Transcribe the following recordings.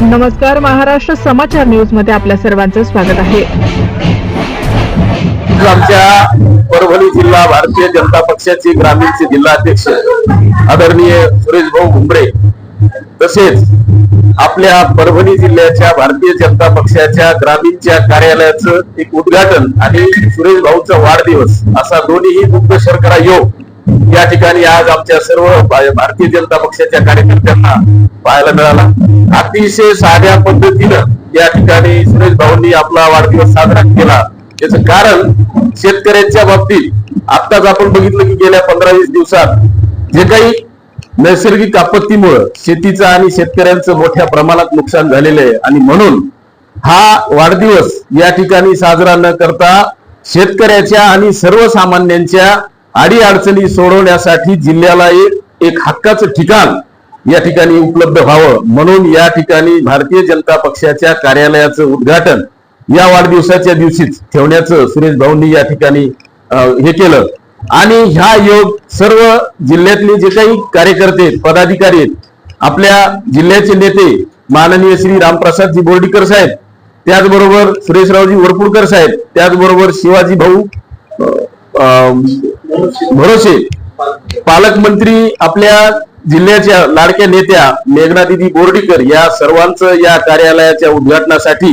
नमस्कार महाराष्ट्र समाचार न्यूजमध्ये आपल्या सर्वांचं स्वागत आहे. आमच्या परभणी जिल्हा भारतीय जनता पक्षाचे ग्रामीणचे जिल्हाध्यक्ष आदरणीय सुरेश भाऊ भुमरे तसेच आपल्या परभणी जिल्ह्याच्या भारतीय जनता पक्षाच्या ग्रामीणच्या कार्यालयाचं एक उद्घाटन आणि सुरेश भाऊचा वाढदिवस असा दोन्हीही मुक्त शर्करा योग या ठिकाणी आज आमच्या सर्व भारतीय जनता पक्षाच्या कार्यकर्त्यांना पाहायला मिळाला. अतिशय साध्या पद्धतीनं या ठिकाणी सुरेश भाऊंनी आपला वाढदिवस साजरा केला. याचं कारण शेतकऱ्यांच्या बाबतीत आताच आपण बघितलं की गेल्या पंधरा वीस दिवसात जे काही नैसर्गिक आपत्तीमुळं शेतीचं आणि शेतकऱ्यांचं मोठ्या प्रमाणात नुकसान झालेलं आहे आणि म्हणून हा वाढदिवस या ठिकाणी साजरा न करता शेतकऱ्याच्या आणि सर्वसामान्यांच्या अडी अडचणी सोडवण्यासाठी जिल्ह्याला एक एक हक्काचं ठिकाण या ठिकाणी उपलब्ध व्हावं. म्हणून या ठिकाणी भारतीय जनता पक्षाच्या कार्यालयाचं उद्घाटन या वाढदिवसाच्या दिवशीच ठेवण्याचं सुरेश भाऊंनी या ठिकाणी अं, हे केलं. आणि ह्या योग सर्व जिल्ह्यातले जे काही कार्यकर्ते पदाधिकारी आहेत आपल्या जिल्ह्याचे नेते माननीय श्री रामप्रसादजी बोर्डीकर साहेब त्याचबरोबर सुरेशरावजी वरपुडकर साहेब त्याचबरोबर शिवाजी भाऊ अं, भरोसे. पालकमंत्री आपल्या जिल्ह्याच्या लाडक्या नेत्या मेघनादिदी बोर्डीकर या सर्वांचं या कार्यालयाच्या उद्घाटनासाठी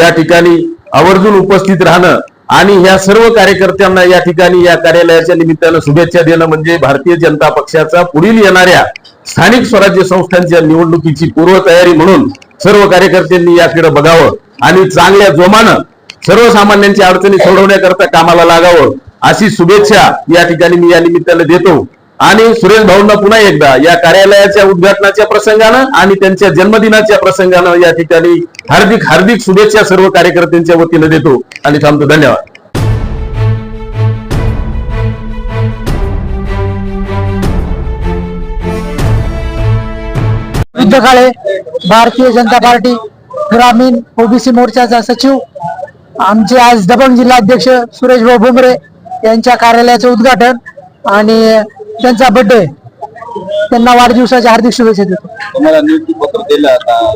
या ठिकाणी आवर्जून उपस्थित राहणं आणि ह्या सर्व कार्यकर्त्यांना या ठिकाणी या कार्यालयाच्या निमित्तानं शुभेच्छा देणं म्हणजे भारतीय जनता पक्षाचा पुढील येणाऱ्या स्थानिक स्वराज्य संस्थांच्या निवडणुकीची पूर्वतयारी म्हणून सर्व कार्यकर्त्यांनी याकडे बघावं आणि चांगल्या जोमानं सर्वसामान्यांच्या अडचणी सोडवण्याकरता कामाला लागावं. अशी शुभेच्छा या ठिकाणी मी या निमित्ताने देतो. आणि सुरेश भाऊंना पुन्हा एकदा या कार्यालयाच्या उद्घाटनाच्या प्रसंगानं आणि त्यांच्या जन्मदिनाच्या प्रसंगानं या ठिकाणी हार्दिक हार्दिक शुभेच्छा सर्व कार्यकर्त्यांच्या वतीनं देतो. आणि थांबतो. धन्यवाद. युद्ध काळे भारतीय जनता पार्टी ग्रामीण ओबीसी मोर्चाचा सचिव आमचे आज दबंग जिल्हाध्यक्ष सुरेश भाऊ भुमरे यांच्या कार्यालयाचं उद्घाटन आणि त्यांचा बर्थडे त्यांना वाढदिवसाच्या हार्दिक शुभेच्छा देतो. तुम्हाला नियुक्ती पत्र दिलं आता.